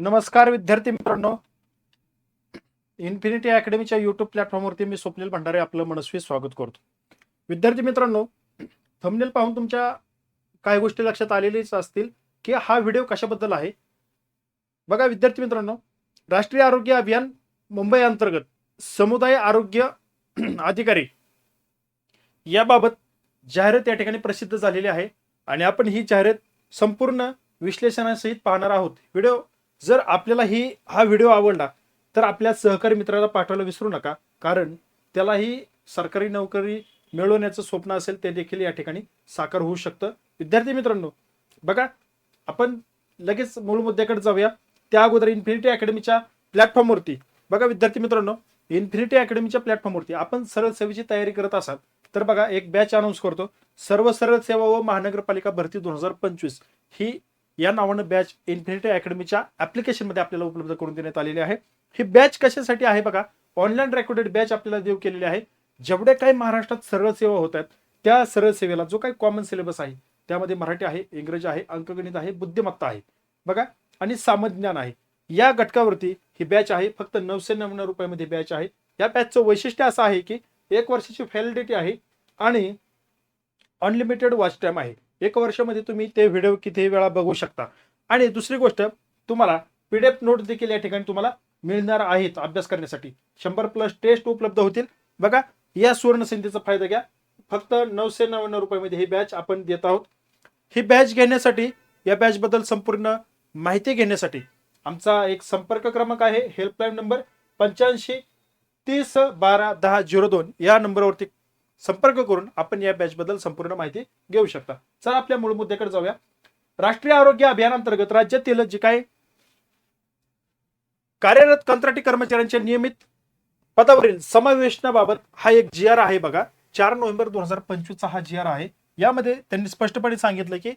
नमस्कार विद्यार्थी मित्रांनो. इन्फिनिटी अकॅडमीच्या युट्यूब प्लॅटफॉर्मवरती मी स्वप्नील भंडारे आपलं मनस्वी स्वागत करतो. विद्यार्थी मित्रांनो थंबनेल पाहून तुमच्या काही गोष्टी लक्षात आलेलीच असतील की हा व्हिडिओ कशाबद्दल आहे? बघा विद्यार्थी मित्रांनो राष्ट्रीय आरोग्य अभियान मुंबई अंतर्गत समुदाय आरोग्य अधिकारी याबाबत जाहिरात या ठिकाणी प्रसिद्ध झालेली आहे. आणि आपण ही जाहिरात संपूर्ण विश्लेषणासहित पाहणार आहोत. व्हिडिओ जर आपल्याला ही हा व्हिडिओ आवडला तर आपल्या सहकारी मित्राला पाठवायला विसरू नका. कारण त्यालाही सरकारी नोकरी मिळवण्याचं स्वप्न असेल ते देखील या ठिकाणी साकार होऊ शकतं. विद्यार्थी मित्रांनो बघा आपण लगेच मूळ मुद्द्याकडे जाऊया. त्या अगोदर इन्फिनिटी अकॅडमीच्या प्लॅटफॉर्मवरती बघा विद्यार्थी मित्रांनो इन्फिनिटी अकॅडमीच्या प्लॅटफॉर्मवरती आपण सरळ सेवेची तयारी करत असाल तर बघा एक बॅच अनाऊन्स करतो. सर्व सरळ सेवा व महानगरपालिका भरती दोन हजार पंचवीस ही या नावानं बॅच इन्फिनिटी अकॅडमीच्या ऍप्लिकेशनमध्ये आपल्याला उपलब्ध करून देण्यात आलेली आहे. ही बॅच कशासाठी आहे बघा? ऑनलाईन रेकॉर्डेड बॅच आपल्याला देऊ केलेली आहे. जेवढे काही महाराष्ट्रात सरळ सेवा होत आहेत त्या सरळ सेवेला जो काही कॉमन सिलेबस आहे त्यामध्ये मराठी आहे इंग्रजी आहे अंकगणित आहे बुद्धिमत्ता आहे. बघा? आणि सामज्ञान आहे. या घटकावरती ही बॅच आहे. फक्त नऊशे नव्याण्णव रुपयामध्ये बॅच आहे. या बॅचचं वैशिष्ट्य असं आहे की एक वर्षाची व्हॅलिडिटी आहे आणि अनलिमिटेड वॉच टाईम आहे. एक वर्षामध्ये तुम्ही ते व्हिडिओ किती वेळा बघू शकता. आणि दुसरी गोष्ट तुम्हाला पीडीएफ नोट देखील या ठिकाणी तुम्हाला मिळणार आहेत अभ्यास करण्यासाठी. शंभर प्लस टेस्ट उपलब्ध होतील. बघा या सुवर्ण संधीचा फायदा घ्या. फक्त नऊशे नव्याण्णव रुपयामध्ये ही बॅच आपण देत आहोत. ही बॅच घेण्यासाठी या बॅच बद्दल संपूर्ण माहिती घेण्यासाठी आमचा एक संपर्क क्रमांक आहे. हेल्पलाईन नंबर पंच्याऐंशी तीस बारा दहा झिरो दोन. या नंबरवरती संपर्क करून आपण या बॅचबद्दल संपूर्ण माहिती घेऊ शकता. चला आपल्या मूळ मुद्द्याकडे जाऊया. राष्ट्रीय आरोग्य अभियानांतर्गत राज्यातील जे काही कार्यरत कंत्राटी कर्मचाऱ्यांच्या नियमित पदावरील समावेशनाबाबत हा एक जी आर आहे बघा. चार नोव्हेंबर दोन हजार पंचवीसचा हा जी आर आहे. यामध्ये त्यांनी स्पष्टपणे सांगितलं की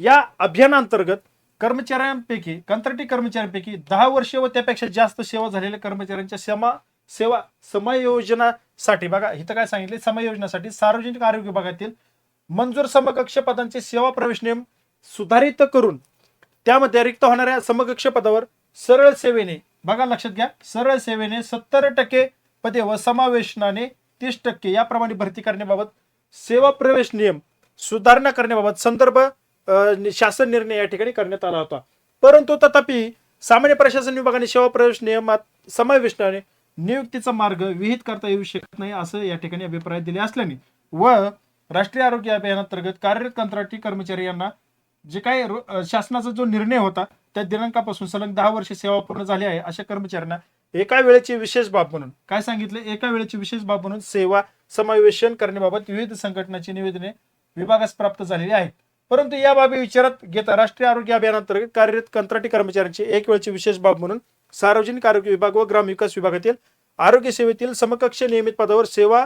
या अभियानांतर्गत कर्मचाऱ्यांपैकी कंत्राटी कर्मचाऱ्यांपैकी दहा वर्षे व त्यापेक्षा जास्त सेवा झालेल्या कर्मचाऱ्यांच्या समा सेवा समायोजनासाठी. बघा इथं काय सांगितले समायोजनासाठी सार्वजनिक आरोग्य विभागातील मंजूर समकक्ष पदांचे सेवा प्रवेश नियम सुधारित करून त्यामध्ये रिक्त होणाऱ्या समकक्ष पदावर सरळ सेवेने बघा लक्षात घ्या सरळ सेवेने सत्तर टक्के पदे व समावेशनाने तीस टक्के याप्रमाणे भरती करण्याबाबत सेवा प्रवेश नियम सुधारणा करण्याबाबत संदर्भ शासन निर्णय या ठिकाणी करण्यात आला होता. परंतु तथापि सामान्य प्रशासन विभागाने सेवा प्रवेश नियमात समावेशनाने नियुक्तीचा मार्ग विहित करता येऊ शकत नाही असं या ठिकाणी अभिप्राय दिले असल्याने. व राष्ट्रीय आरोग्य अभियानांतर्गत कार्यरत कंत्राटी कर्मचारी यांना जे काही रो- शासनाचा जो निर्णय होता त्या दिनांकापासून सलग दहा वर्ष सेवा पूर्ण झाली आहे अशा कर्मचाऱ्यांना एका वेळेची विशेष बाब म्हणून काय सांगितले? एका वेळेची विशेष बाब म्हणून सेवा समावेशन करण्याबाबत विविध संघटनाची निवेदने विभागास प्राप्त झालेली आहेत. परंतु या बाबी विचारात घेता राष्ट्रीय आरोग्य अभियानांतर्गत कार्यरत कंत्राटी कर्मचाऱ्यांची एक वेळची विशेष बाब म्हणून सार्वजनिक आरोग्य विभाग व ग्रामविकास विभागातील आरोग्य सेवेतील समकक्ष नियमित पदावर सेवा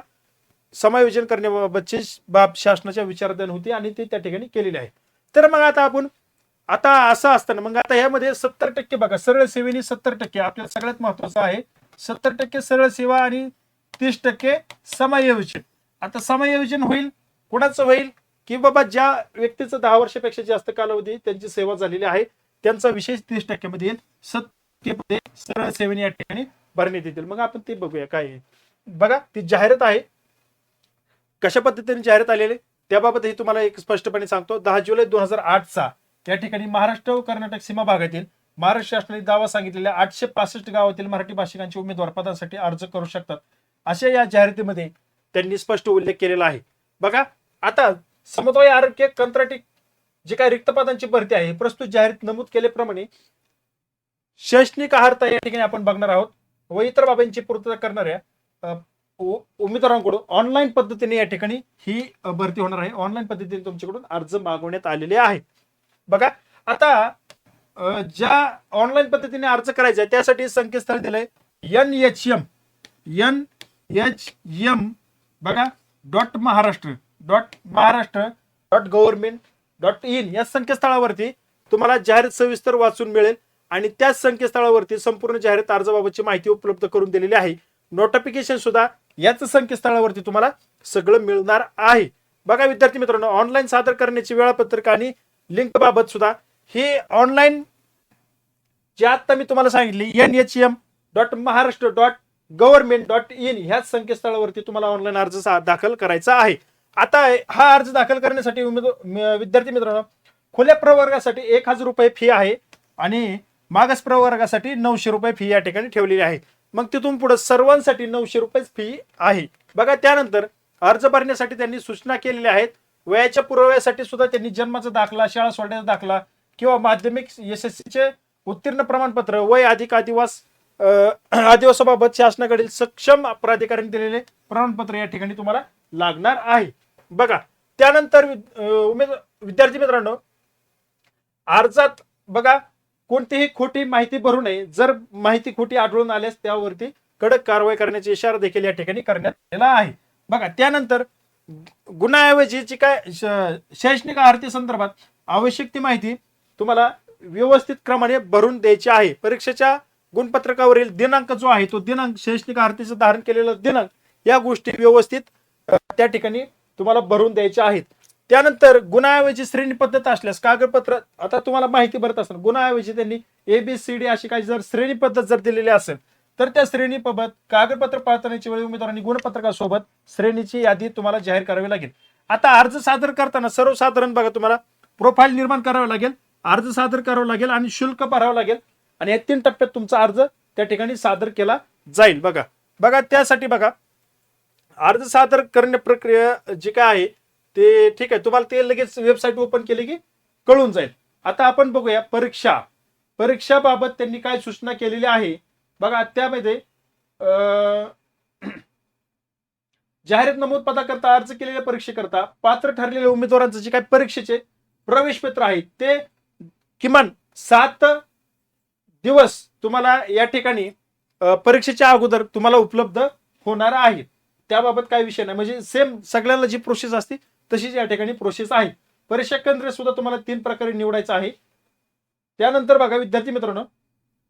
समायोजन करण्याबाबतची बाब शासनाच्या विचारधन होती आणि ते त्या ठिकाणी केलेली आहे तर मग आता आपण आता असं असताना मग आता यामध्ये सत्तर टक्के बघा सरळ सेवेने सत्तर टक्के आपल्याला सगळ्यात महत्वाचं आहे सत्तर टक्के सरळ सेवा आणि तीस टक्के समायोजन. आता समायोजन होईल कुणाचं होईल? की बाबा ज्या व्यक्तीचं दहा वर्षापेक्षा जास्त कालावधी त्यांची सेवा झालेली आहे त्यांचा विशेष तीस टक्क्यामध्ये येईल. सत्य सरळ सेवेने या ठिकाणी भरण्यात येतील मग आपण ते बघूया काय आहे. बघा ती जाहिरात आहे. कशा पद्धतीने जाहिरात आलेली त्याबाबतही तुम्हाला एक स्पष्टपणे सांगतो. दहा जुलै दोन हजार आठचा त्या ठिकाणी महाराष्ट्र व कर्नाटक सीमा भागातील महाराष्ट्र शासनाने दावा सांगितलेल्या आठशे पासष्ट गावातील मराठी भाषिकांचे उमेदवार पदासाठी अर्ज करू शकतात. अशा या जाहिरातीमध्ये त्यांनी स्पष्ट उल्लेख केलेला आहे. बघा आता समतोय आरोग्य कंत्राटी जे काही रिक्तपदांची भरती आहे प्रस्तुत जाहीर नमूद केल्याप्रमाणे शैक्षणिक आहारता या ठिकाणी आपण बघणार आहोत. व इतर बाबींची पूर्तता करणाऱ्या उमेदवारांकडून ऑनलाईन पद्धतीने या ठिकाणी ही भरती होणार आहे. ऑनलाईन पद्धतीने तुमच्याकडून अर्ज मागवण्यात आलेले आहे बघा आता ज्या ऑनलाईन पद्धतीने अर्ज करायचा आहे त्यासाठी संकेतस्थळ दिलंय N H M N H M बघा dot Maharashtra. Dot Maharashtra dot government dot in या संकेतस्थळावरती तुम्हाला जाहिरात सविस्तर वाचून मिळेल आणि त्याच संकेतस्थळावरती संपूर्ण जाहिरात अर्जाबाबतची माहिती उपलब्ध करून दिलेली आहे. नोटिफिकेशन सुद्धा याच संकेतस्थळावरती तुम्हाला सगळं मिळणार आहे. बघा विद्यार्थी मित्रांनो ऑनलाईन सादर करण्याची वेळापत्रक आणि लिंक बाबत सुद्धा हे ऑनलाईन जे आता मी तुम्हाला सांगितली N H M dot Maharashtra dot government dot in ह्याच संकेतस्थळावरती तुम्हाला ऑनलाईन अर्ज सा- दाखल करायचा आहे. आता हा अर्ज दाखल करण्यासाठी म- विद्यार्थी मित्रांनो खुल्या प्रवर्गासाठी एक हजार रुपये फी आहे आणि मागास प्रवर्गासाठी नऊशे रुपये फी या ठिकाणी ठेवलेली आहे. मग तिथून पुढे सर्वांसाठी नऊशे रुपये फी आहे. बघा त्यानंतर अर्ज भरण्यासाठी त्यांनी सूचना केलेल्या आहेत. वयाच्या पुराव्यासाठी सुद्धा त्यांनी जन्माचा दाखला शाळा सोडण्याचा दाखला किंवा माध्यमिक यशस्वीचे उत्तीर्ण प्रमाणपत्र वय अधिक आदिवास आदिवासाबाबत शासनाकडील सक्षम प्राधिकाऱ्यांनी दिलेले प्रमाणपत्र या ठिकाणी तुम्हाला लागणार आहे. बघा त्यानंतर उमेद विद्यार्थी मित्रांनो अर्जात बघा कोणतीही खोटी माहिती भरू नये. जर माहिती खोटी आढळून आल्यास त्यावरती कडक कारवाई करण्याचा इशारा देखील या ठिकाणी करण्यात आलेला आहे. बघा त्यानंतर गुन्ह्याऐवजी जी काय शैक्षणिक आरती संदर्भात आवश्यक ती माहिती तुम्हाला व्यवस्थित क्रमाने भरून द्यायची आहे. परीक्षेच्या गुणपत्रकावरील दिनांक जो आहे तो दिनांक शैक्षणिक आरतीचं धारण केलेला दिनांक या गोष्टी व्यवस्थित त्या ठिकाणी तुम्हाला भरून द्यायच्या आहेत. त्यानंतर गुन्ह्याऐवजी श्रेणी पद्धत असल्यास कागदपत्र आता तुम्हाला माहिती भरत असणार गुन्ह्याऐवजी त्यांनी एबीसीडी अशी काही जर श्रेणी पद्धत जर दिलेली असेल तर त्या श्रेणीबाबत कागदपत्र पाळतानाची वेळी उमेदवारांनी गुणपत्रकासोबत श्रेणीची यादी तुम्हाला जाहीर करावी लागेल. आता अर्ज सादर करताना सर्वसाधारण बघा तुम्हाला प्रोफाईल निर्माण करावं लागेल अर्ज सादर करावं लागेल आणि शुल्क भरावं लागेल. आणि या तीन टप्प्यात तुमचा अर्ज त्या ठिकाणी सादर केला जाईल. बघा बघा त्यासाठी बघा अर्ज सादर करण्या प्रक्रिया जी काय आहे ते ठीक आहे. तुम्हाला ते लगेच वेबसाईट ओपन केली की कळून जाईल. आता आपण बघूया परीक्षा. परीक्षाबाबत त्यांनी काय सूचना केलेली आहे? बघा त्यामध्ये जाहिरात नमूद पदाकरता अर्ज केलेल्या परीक्षेकरता पात्र ठरलेल्या उमेदवारांचं जे काही परीक्षेचे प्रवेश पत्र आहे ते किमान सात दिवस तुम्हाला या ठिकाणी परीक्षेच्या अगोदर तुम्हाला उपलब्ध होणार आहेत त्याबाबत काही विषय नाही. म्हणजे सेम सगळ्यांना जी प्रोसेस असते तशीच या ठिकाणी प्रोसेस आहे. परीक्षा केंद्र सुद्धा तुम्हाला तीन प्रकारे निवडायचं आहे. त्यानंतर बघा विद्यार्थी मित्रांनो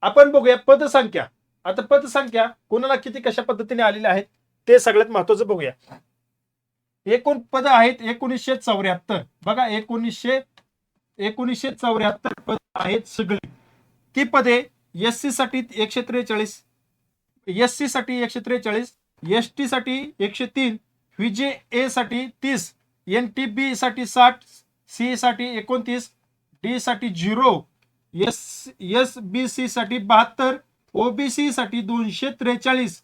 आपण बघूया पदसंख्या. आता पदसंख्या कोणाला किती कशा पद्धतीने आलेल्या आहेत ते सगळ्यात महत्वाचं बघूया. एकूण पद आहेत एकोणीसशे चौऱ्याहत्तर. बघा एकोणीसशे एकोणीसशे चौऱ्याहत्तर पद आहेत सगळी. ती पदे एस सी साठी एकशे त्रेचाळीस एस सी साठी एकशे त्रेचाळीस एस टी साठी एकशे तीन व्हीजे ए साठी तीस एन टी बी साठी साठ सी साठी एकोणतीस डी साठी zero S S B C साठी बहात्तर ओबीसी साठी दोनशे त्रेचाळीस.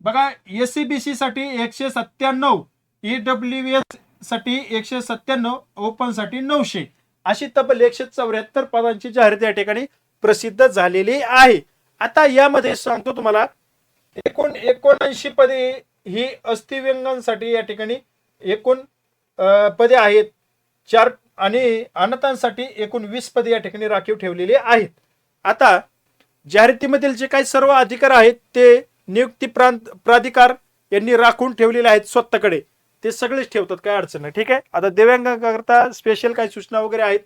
बघा एस सी बी सी साठी एकशे सत्त्याण्णव ई डब्ल्यू एससाठी एकशे सत्त्याण्णव ओपनसाठी नऊशे. अशी तब्बल एकशे चौऱ्याहत्तर पदांची जाहिरात या ठिकाणी प्रसिद्ध झालेली आहे. आता यामध्ये सांगतो तुम्हाला एकूण एकोणऐंशी पदे ही अस्थिव्यंगांसाठी या ठिकाणी एकूण पदे आहेत. चार आणि अनाथांसाठी एकूण वीस पदे या ठिकाणी राखीव ठेवलेली आहेत. आता जाहिरातीमधील जे काही सर्व अधिकार आहेत ते नियुक्ती प्रांत प्राधिकार यांनी राखून ठेवलेले आहेत स्वतःकडे. ते सगळेच ठेवतात काय अडचण नाही. ठीक आहे? आता दिव्यांगाकरता स्पेशल काही सूचना वगैरे आहेत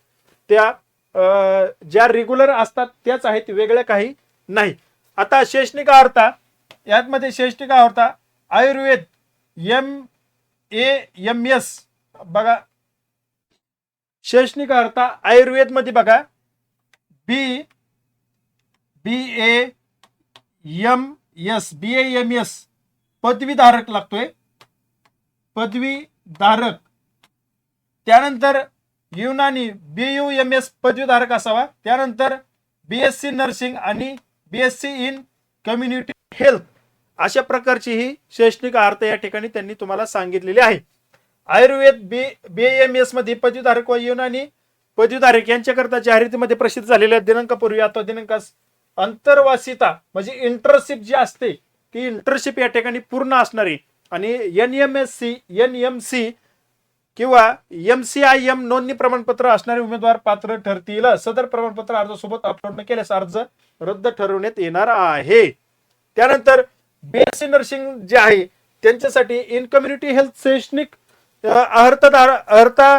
त्या अं, ज्या रेग्युलर असतात त्याच आहेत वेगळ्या काही नाही. आता शैक्षणिक अर्था यामध्ये शैक्षणिक होता? Ayurveda M A M S. बघा. शैक्षणिक अर्था आयुर्वेदमध्ये बघा. B B A M S. B A M S. पदवीधारक लागतोय. पदवीधारक. त्यानंतर Unani B U M S पदवीधारक असावा. त्यानंतर बी एस सी नर्सिंग आणि B S C in community health. अशा प्रकारची ही शैक्षणिक अर्थ या ठिकाणी त्यांनी तुम्हाला सांगितलेली आहे. आयुर्वेद बी बी एम एसमध्ये पदवीधारक व युनानी पदवीधारक यांच्याकरता जाहिरातीमध्ये प्रसिद्ध झालेल्या दिनांकापूर्वी आता दिनांकास अंतर्वासिता म्हणजे इंटर्नशिप जी असते ती इंटर्नशिप या ठिकाणी पूर्ण असणारी. आणि N M S C N M C किंवा एम सी आय एम नोंदणी प्रमाणपत्र असणारे उमेदवार पात्र ठरतील. सदर प्रमाणपत्र अर्जासोबत अपलोड न केल्यास अर्ज रद्द ठरवण्यात येणार आहे. त्यानंतर बीएससी नर्सिंग जे आहे त्यांच्यासाठी इन कम्युनिटी हेल्थ शैक्षणिक अर्हता अर्हता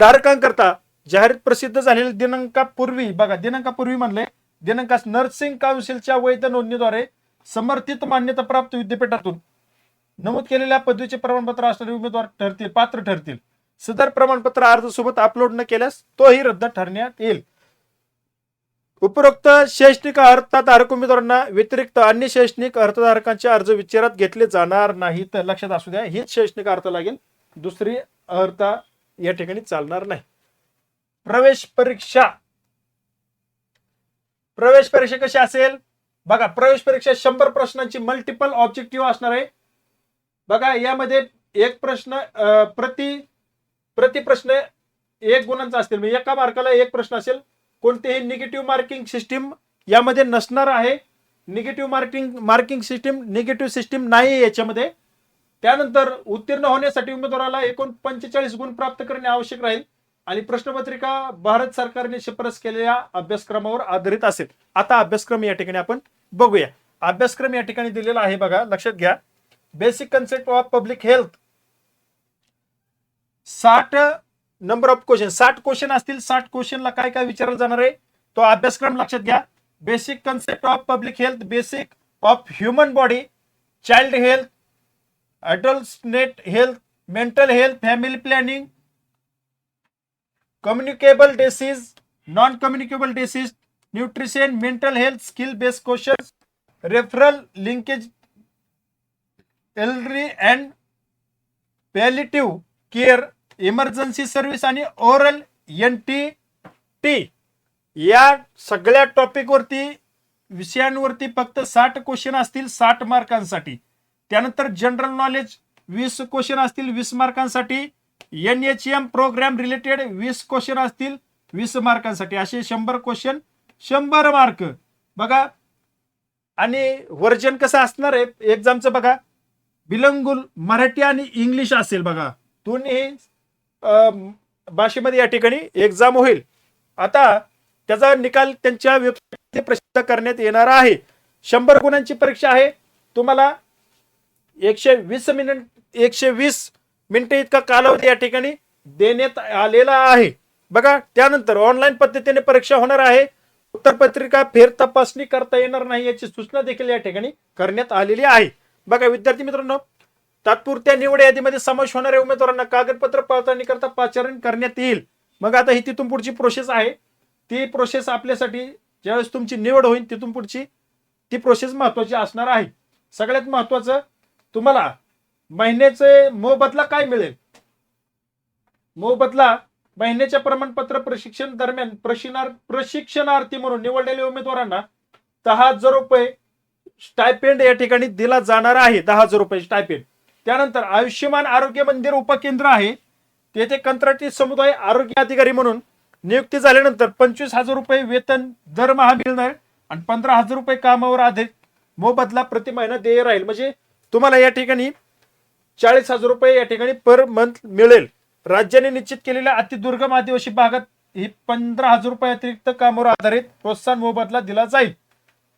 धारकांकरता जाहीर प्रसिद्ध झालेल्या दिनांकापूर्वी बघा दिनांकापूर्वी म्हणले दिनांकास नर्सिंग काउन्सिलच्या वैध नोंदणीद्वारे समर्थित मान्यता प्राप्त विद्यापीठातून नमूद केलेल्या पदवीचे प्रमाणपत्र असणारे उमेदवार ठरतील पात्र ठरतील. सदर प्रमाणपत्र अर्ज सोबत अपलोड न केल्यास तोही रद्द ठरण्यात येईल. उपरोक्त शैक्षणिक अर्थधारक उमेदवारांना व्यतिरिक्त अन्य शैक्षणिक अर्थधारकांचे अर्ज विचारात घेतले जाणार नाही. तर लक्षात असू द्या हीच शैक्षणिक अर्थ लागेल. दुसरी अर्थ या ठिकाणी चालणार नाही. प्रवेश परीक्षा. प्रवेश परीक्षा कशी असेल? बघा प्रवेश परीक्षा शंभर प्रश्नांची मल्टिपल ऑब्जेक्टिव्ह असणार आहे. बघा यामध्ये एक प्रश्न अं, प्रति प्रति प्रश्न एक गुणांचा असतील. म्हणजे एका मार्काला एक प्रश्न असेल. कोणतेही निगेटिव्ह मार्किंग सिस्टीम यामध्ये नसणार आहे. Negative marking marking system negative system नाही आहे याच्यामध्ये. त्यानंतर उत्तीर्ण होण्यासाठी उमेदवाराला एकूण पंचेचाळीस गुण प्राप्त करणे आवश्यक राहील. आणि प्रश्नपत्रिका भारत सरकारने शिफारस केलेल्या अभ्यासक्रमावर आधारित असेल. आता अभ्यासक्रम या ठिकाणी आपण बघूया. अभ्यासक्रम या ठिकाणी दिलेला आहे बघा लक्षात घ्या. Basic concept of public health साठ नंबर ऑफ़ क्वेश्चन साठ क्वेश्चन असतील, साठ क्वेश्चनला काय काय विचारलं जाणार आहे? तो अभ्यासक्रम लक्षात घ्या. Basic concept of public health basic of human body child health adult net health mental health family planning communicable disease non communicable disease nutrition mental health skill based question referral linkage एलरी and palliative care emergency service आणि oral N T T. या सगळ्या टॉपिकवरती विषयांवरती फक्त साठ question असतील साठ मार्कांसाठी. त्यानंतर general knowledge वीस क्वेश्चन असतील वीस मार्कांसाठी. N H M program related वीस क्वेश्चन असतील वीस मार्कांसाठी. असे शंभर क्वेश्चन शंभर मार्क. बघा आणि वर्जन कसं असणार आहे? एक्झामचं बघा. बिलंगुल मराठी आणि इंग्लिश असेल बघा. दोन्ही भाषेमध्ये या ठिकाणी एक्झाम होईल. आता त्याचा निकाल त्यांच्या वेबसाईट प्रसिद्ध करण्यात येणार आहे. शंभर गुणांची परीक्षा आहे. तुम्हाला एकशे वीस मिनिट एकशे वीस मिनिटे इतका कालावधी या ठिकाणी देण्यात आलेला आहे. बघा त्यानंतर ऑनलाईन पद्धतीने परीक्षा होणार आहे. उत्तरपत्रिका फेर तपासणी करता येणार नाही याची सूचना देखील या ठिकाणी करण्यात आलेली आहे. बघा विद्यार्थी मित्रांनो तात्पुरत्या निवड यादीमध्ये समावेश होणाऱ्या उमेदवारांना कागदपत्र पडताळणी करता पाचारण करण्यात येईल. मग आता ही तिथून पुढची प्रोसेस आहे. ती प्रोसेस आपल्यासाठी ज्यावेळेस तुमची निवड होईल तिथून पुढची ती प्रोसेस महत्वाची असणार आहे. सगळ्यात महत्वाचं तुम्हाला महिन्याचे मोबदला काय मिळेल? मोबदला महिन्याच्या प्रमाणपत्र प्रशिक्षण दरम्यान प्रशिनार प्रशिक्षणार्थी म्हणून निवडलेल्या उमेदवारांना दहा हजार रुपये स्टायपेंड या ठिकाणी दिला जाणार आहे. दहा हजार रुपये स्टायपेंड त्यानंतर आयुष्यमान आरोग्य मंदिर उपकेंद्र आहे. तेथे कंत्राटी समुदाय आरोग्य अधिकारी म्हणून नियुक्ती झाल्यानंतर पंचवीस हजार रुपये वेतन दरमहा मिळणार आणि पंधरा हजार रुपये कामावर आधारित मोबदला प्रति महिना देय राहील. म्हणजे तुम्हाला या ठिकाणी चाळीस हजार रुपये या ठिकाणी पर मंथ मिळेल. राज्याने निश्चित केलेल्या अतिदुर्गम आदिवासी भागात ही पंधरा हजार रुपये अतिरिक्त कामावर आधारित प्रोत्साहन मोबदला दिला जाईल.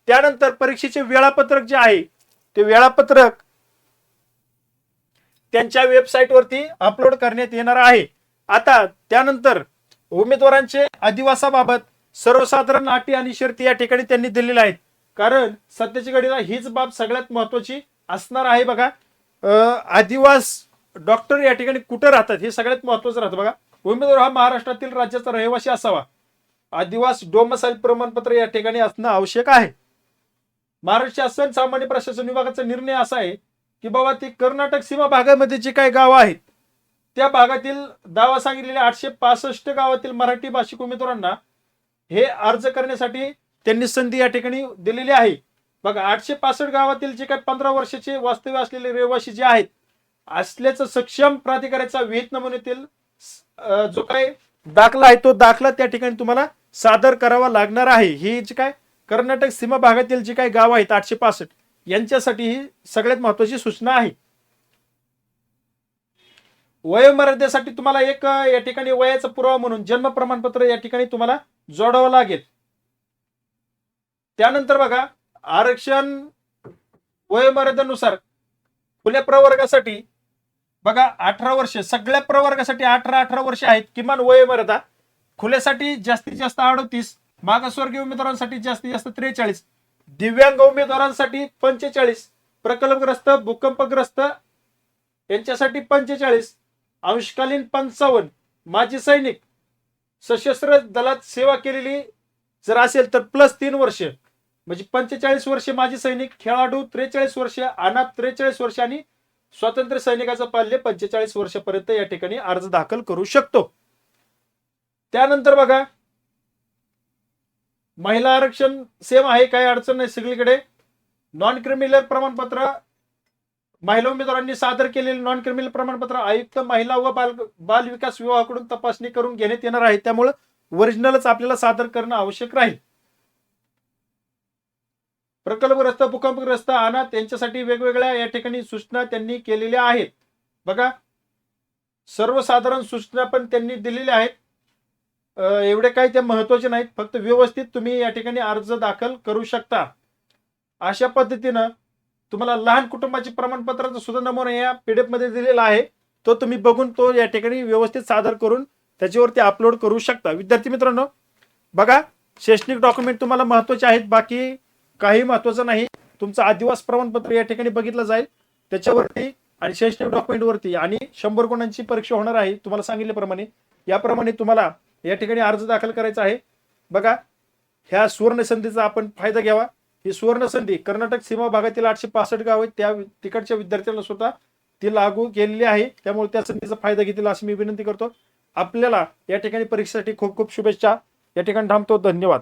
त्यानंतर परीक्षेचे वेळापत्रक जे आहे ते वेळापत्रक त्यांच्या वेबसाईटवरती अपलोड करण्यात येणार आहे. आता त्यानंतर उमेदवारांचे अधिवासाबाबत सर्वसाधारण अटी आणि शर्ती या ठिकाणी त्यांनी दिलेल्या आहेत. कारण सध्याच्या घडीला हीच बाब सगळ्यात महत्वाची असणार आहे बघा. अं, आदिवास डॉक्टर या ठिकाणी कुठं राहतात हे सगळ्यात महत्वाचं राहतं बघा. उमेदवार हा महाराष्ट्रातील राज्याचा रहिवासी असावा. आदिवास डोमसाईल प्रमाणपत्र या ठिकाणी असणं आवश्यक आहे. महाराष्ट्र शासन सामान्य प्रशासन विभागाचा निर्णय असा आहे की बाबा ती कर्नाटक सीमा भागामध्ये जे काही गावं आहेत त्या भागातील दावा सांगितलेल्या आठशे पासष्ट गावातील मराठी भाषिक उमेदवारांना हे अर्ज करण्यासाठी त्यांनी संधी या ठिकाणी दिलेली आहे. बघा आठशे पासष्ट गावातील जे काही पंधरा वर्षाचे वास्तव्य असलेले रहिवासी जे आहेत असल्याचं सक्षम प्राधिकाऱ्याचा विहित नमुन्यातील जो काही दाखला आहे तो दाखला त्या ठिकाणी तुम्हाला सादर करावा लागणार आहे. ही जी काय कर्नाटक सीमा भागातील जी काही गाव आहेत आठशे पासष्ट यांच्यासाठी ही सगळ्यात महत्वाची सूचना आहे. वयोमर्यादेसाठी तुम्हाला एक या ठिकाणी वयाचा पुरावा म्हणून जन्म प्रमाणपत्र या ठिकाणी तुम्हाला जोडावं लागेल. त्यानंतर बघा आरक्षण वयोमर्यादेनुसार खुल्या प्रवर्गासाठी बघा अठरा वर्ष सगळ्या प्रवर्गासाठी अठरा अठरा वर्ष आहेत किमान वयोमर्यादा खुल्यासाठी जास्तीत जास्त अडतीस मागासवर्गीय उमेदवारांसाठी जास्तीत जास्त त्रेचाळीस दिव्यांग उमेदवारांसाठी पंचेचाळीस प्रकल्पग्रस्त भूकंपग्रस्त यांच्यासाठी पंचेचाळीस अंशकालीन पंचावन्न माजी सैनिक सशस्त्र दलात सेवा केलेली जर असेल तर प्लस तीन वर्ष. म्हणजे पंचेचाळीस वर्ष माजी सैनिक खेळाडू त्रेचाळीस वर्ष अनाथ त्रेचाळीस वर्ष आणि स्वातंत्र्य सैनिकाचं पाल्य पंचेचाळीस वर्षापर्यंत या ठिकाणी अर्ज दाखल करू शकतो. त्यानंतर बघा महिला आरक्षण सेम आहे काही अडचण नाही सगळीकडे. नॉन क्रिमिनल प्रमाणपत्र महिला उमेदवारांनी सादर केलेले नॉन क्रिमिनल प्रमाणपत्र आयुक्त महिला व बाल बाल विकास विभागाकडून तपासणी करून घेण्यात येणार आहे. त्यामुळे ओरिजिनलच आपल्याला सादर करणं आवश्यक राहील. प्रकल्पग्रस्त भूकंपग्रस्त अनाथ यांच्यासाठी वेगवेगळ्या या ठिकाणी सूचना त्यांनी केलेल्या आहेत. बघा सर्वसाधारण सूचना पण त्यांनी दिलेल्या आहेत. एवढे काही ते महत्त्वाचे नाहीत. फक्त व्यवस्थित तुम्ही या ठिकाणी अर्ज दाखल करू शकता. अशा पद्धतीनं तुम्हाला लहान कुटुंबाचे प्रमाणपत्राचा सुद्धा नमुना या पीडीएफमध्ये दिलेला आहे. तो तुम्ही बघून तो या ठिकाणी व्यवस्थित सादर करून त्याच्यावरती अपलोड करू शकता. विद्यार्थी मित्रांनो बघा शैक्षणिक डॉक्युमेंट तुम्हाला महत्त्वाचे आहेत. बाकी काही महत्वाचं नाही. तुमचं आदिवास प्रमाणपत्र या ठिकाणी बघितलं जाईल. त्याच्यावरती आणि शैक्षणिक डॉक्युमेंट वरती आणि शंभर गुणांची परीक्षा होणार आहे. तुम्हाला सांगितल्याप्रमाणे. याप्रमाणे तुम्हाला या ठिकाणी अर्ज दाखल करायचा आहे. बघा ह्या सुवर्ण संधीचा आपण फायदा घ्यावा. ही सुवर्ण संधी कर्नाटक सीमा भागातील आठशे पासष्ट गाव आहेत. त्या तिकडच्या विद्यार्थ्यांना सुद्धा ती लागू केलेली आहे. त्यामुळे त्या संधीचा फायदा घेतील अशी मी विनंती करतो. आपल्याला या ठिकाणी परीक्षेसाठी खूप खूप शुभेच्छा. या ठिकाणी थांबतो. धन्यवाद.